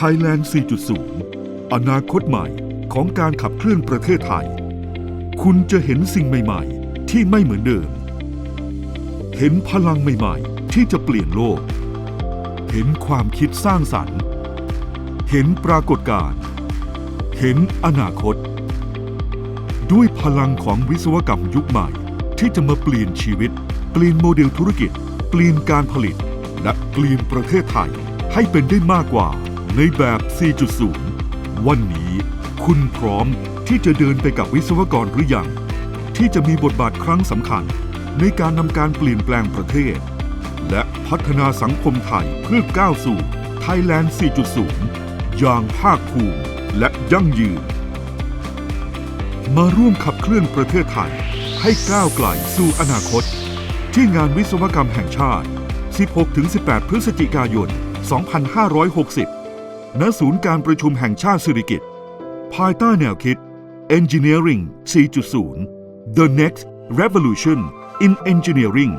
Thailand 4.0 อนาคตใหม่ของการขับเคลื่อนประเทศไทย คุณจะเห็นสิ่งใหม่ ๆ ที่ไม่เหมือนเดิม เห็นพลังใหม่ ๆ ที่จะเปลี่ยนโลก เห็นความคิดสร้างสรรค์ เห็นปรากฏการณ์ เห็นอนาคต ด้วยพลังของวิศวกรรมยุคใหม่ ที่จะมาเปลี่ยนชีวิต เปลี่ยนโมเดลธุรกิจ เปลี่ยนการผลิต และเปลี่ยนประเทศไทยให้เป็นได้มากกว่า ในแบบ 4.0 วันนี้คุณพร้อมที่จะเดินไปกับวิศวกรหรือยัง ที่จะมีบทบาทครั้งสำคัญ ในการนำการเปลี่ยนแปลงประเทศ และพัฒนาสังคมไทยเพื่อก้าวสู่ Thailand 4.0 อย่างภาคภูมิและยั่งยืน มาร่วมขับเคลื่อนประเทศไทย ให้ก้าวไกลสู่อนาคต ที่งานวิศวกรรมแห่งชาติ 16-18 พฤศจิกายน 2560 ณศูนย์การประชุมแห่งชาติสิริกิติ์ภายใต้แนวคิด Engineering 4.0 The Next Revolution in Engineering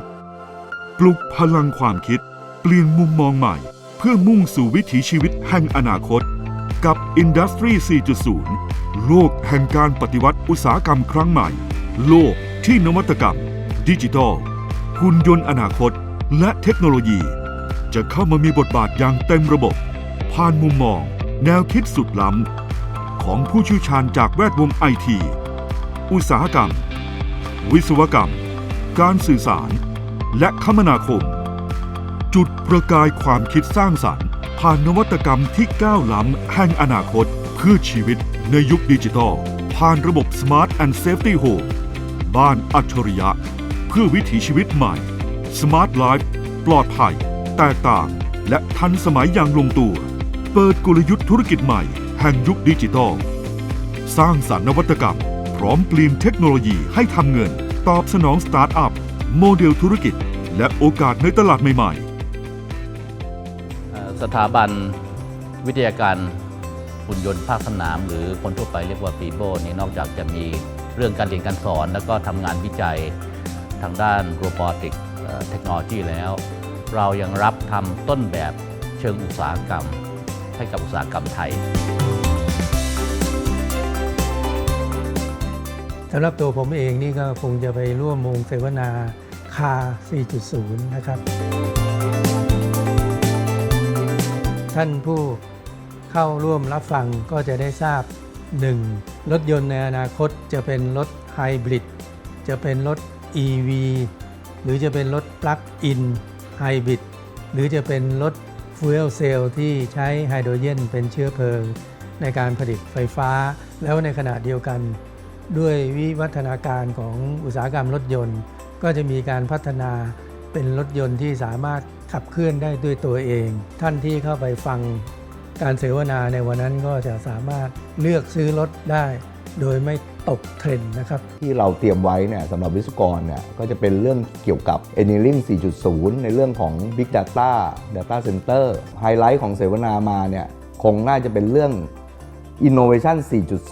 ปลุกพลังความคิด เปลี่ยนมุมมองใหม่ เพื่อมุ่งสู่วิถีชีวิตแห่งอนาคต กับ Industry 4.0 โลกแห่งการปฏิวัติอุตสาหกรรมครั้งใหม่ โลกที่นวัตกรรม ดิจิทัลหุ่นยนต์อนาคต และเทคโนโลยี จะเข้ามามีบทบาทอย่างเต็มระบบ ผ่านมุมมอง แนวคิดสุดล้ำ ของผู้เชี่ยวชาญจากแวดวงไอที อุตสาหกรรม วิศวกรรม การสื่อสาร และคมนาคม จุดประกายความคิดสร้างสรรค์ผ่านนวัตกรรมที่ก้าวล้ำแห่งอนาคต เพื่อชีวิตในยุคดิจิทัล ผ่านระบบ Smart and Safety Home บ้านอัจฉริยะ เพื่อวิถีชีวิตใหม่ Smart Life ปลอดภัย แตกต่าง และทันสมัยอย่างลงตัว เปิดกลยุทธ์ธุรกิจใหม่ แห่งยุคดิจิทัล สร้างสรรค์นวัตกรรม พร้อมปลี่ยนเทคโนโลยีให้ทำเงิน ตอบสนองสตาร์ทอัพ โมเดลธุรกิจ และโอกาสในตลาดใหม่ ๆ สถาบันวิทยาการหุ่นยนต์ภาคสนาม หรือคนทั่วไปเรียกว่าปีโบนี่นอกจากจะมีเรื่องการเรียนการสอน แล้วก็ทำงานวิจัยทางด้านโรบอติกเทคโนโลยีแล้ว เรายังรับทำต้นแบบเชิงอุตสาหกรรม ให้กับอุตสาหกรรมไทยสำหรับตัวผมเองนี่ก็คงจะไปร่วมวงเสวนาคา 4.0 นะครับ ท่านผู้เข้าร่วมรับฟังก็จะได้ทราบ 1. รถยนต์ในอนาคตจะเป็นรถไฮบริดจะเป็นรถ EV หรือจะเป็นรถปลั๊กอินไฮบริดหรือจะเป็นรถ ฟูเอลเซลที่ใช้ไฮโดรเจนเป็นเชื้อเพลิง ในการผลิตไฟฟ้า แล้วในขณะเดียวกัน ด้วยวิวัฒนาการของอุตสาหกรรมรถยนต์ ก็จะมีการพัฒนาเป็นรถยนต์ที่สามารถขับเคลื่อนได้ด้วยตัวเอง ท่านที่เข้าไปฟังการเสวนาในวันนั้นก็จะสามารถเลือกซื้อรถได้ โดยไม่ ตกเทรนด์นะครับ ที่เราเตรียมไว้เนี่ยสำหรับวิศวกรเนี่ยก็จะเป็นเรื่องเกี่ยวกับ Engineering 4.0 ในเรื่องของ Big Data Data Center ไฮไลท์ของเสวนามาเนี่ยคงน่าจะเป็นเรื่อง Innovation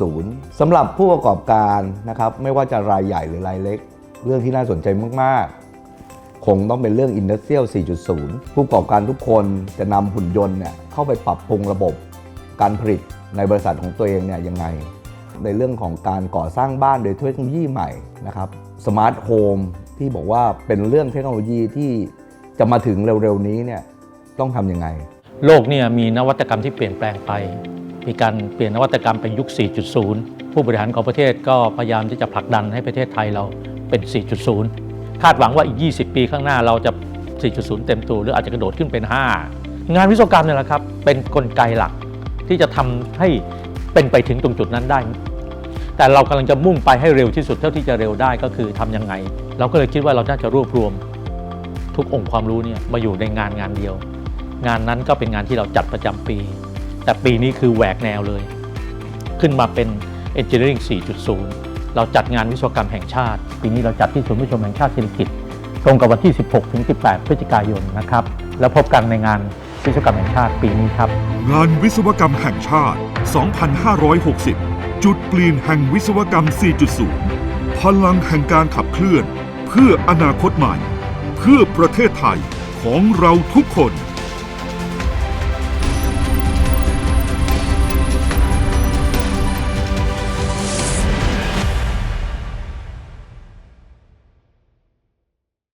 4.0 สำหรับผู้ประกอบการนะครับไม่ว่าจะรายใหญ่หรือรายเล็ก เรื่องที่น่าสนใจมาก ๆ คงต้องเป็นเรื่อง Industrial 4.0 ผู้ประกอบการทุกคนจะนำหุ่นยนต์เนี่ยเข้าไปปรับปรุงระบบการผลิตในบริษัทของตัวเองเนี่ยยังไง ในเรื่องของการก่อสร้างบ้านโดยเทคโนโลยีใหม่นะครับสมาร์ทโฮมที่บอกว่าเป็นเรื่องเทคโนโลยีที่จะมาถึงเร็วๆนี้เนี่ยต้องทำยังไง โลกเนี่ยมีนวัตกรรมที่เปลี่ยนแปลงไป มีการเปลี่ยนนวัตกรรมเป็นยุค 4.0 ผู้บริหารของประเทศก็พยายามที่จะผลักดันให้ประเทศไทยเราเป็น 4.0 คาดหวังว่าอีก 20 ปีข้างหน้าเราจะ 4.0 เต็มตัวหรืออาจจะกระโดดขึ้นเป็น 5 งานวิศวกรรมเนี่ยแหละครับเป็นนกลไกหลักที่จะทำให้เป็นไปถึงตรงจุดนั้นได้ แต่เรากำลังจะมุ่งไปให้เร็วที่สุดเท่าที่จะเร็วได้ก็คือทำยังไง เราก็เลยคิดว่าเราน่าจะรวบรวม ทุกองค์ความรู้เนี่ยมาอยู่ในงานงานเดียว งานนั้นก็เป็นงานที่เราจัดประจำปี แต่ปีนี้คือแหวกแนวเลย ขึ้นมาเป็น Engineering 4.0 เราจัดงานวิศวกรรมแห่งชาติ ปีนี้เราจัดที่ศูนย์ประชุมแห่งชาติเศรษฐกิจตรงกับวันที่ 16 ถึง 18 พฤศจิกายนนะครับ แล้วพบกันในงานวิศวกรรมแห่งชาติปีนี้ครับ งานวิศวกรรมแห่งชาติ 2560 จุดเปลี่ยนแห่งวิศวกรรม 4.0 พลังแห่งการขับเคลื่อน เพื่ออนาคตใหม่ เพื่อประเทศไทยของเราทุกคน